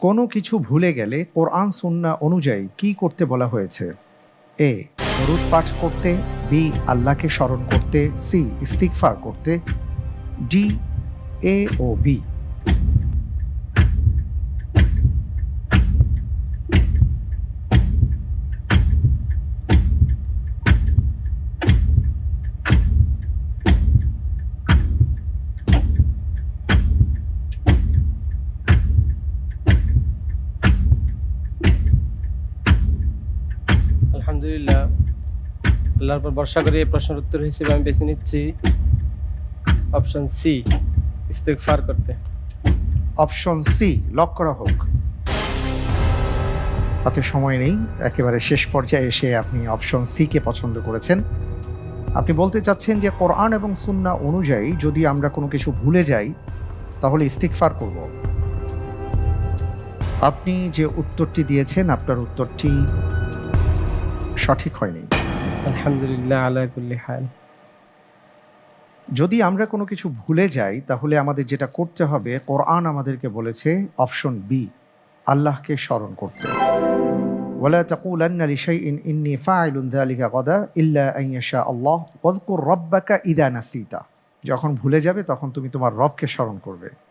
কোনো কিছু ভুলে গেলে কোরআন সুন্না অনুযায়ী কি করতে বলা হয়েছে? এ, দরুদ পাঠ করতে, বি, আল্লাহকে স্মরণ করতে, সি ইস্তিকফার করতে, ডি, এ ও বি। আলহামদুলিল্লাহ। আল্লাহর পর ভরসা করে প্রশ্নের উত্তর হিসেবে আমি বেছে নিচ্ছি অপশন সি ইস্তেকফার করতে। অপশন সি লক করা হোক হাতে সময় নেই, একেবারে শেষ পর্যায়ে এসে আপনি অপশন সি কে পছন্দ করেছেন। আপনি বলতে চাচ্ছেন যে কোরআন এবং সুন্না অনুযায়ী যদি আমরা কোনো কিছু ভুলে যাই, তাহলে ইস্তিকফার করব। আপনি যে উত্তরটি দিয়েছেন, আপনার উত্তরটি সঠিক হয়নি আলহামদুলিল্লাহ আলা কুল্লি হাল যদি আমরা কোনো কিছু ভুলে যাই তাহলে আমাদের যেটা করতে হবে কোরআন আমাদেরকে বলেছে অপশন বি আল্লাহকে স্মরণ করতে ولا تقولن لشيء إني فاعل ذلك غدا إلا أن يشاء الله واذكر ربك إذا نسيت যখন ভুলে যাবে তখন তুমি তোমার রবকে স্মরণ করবে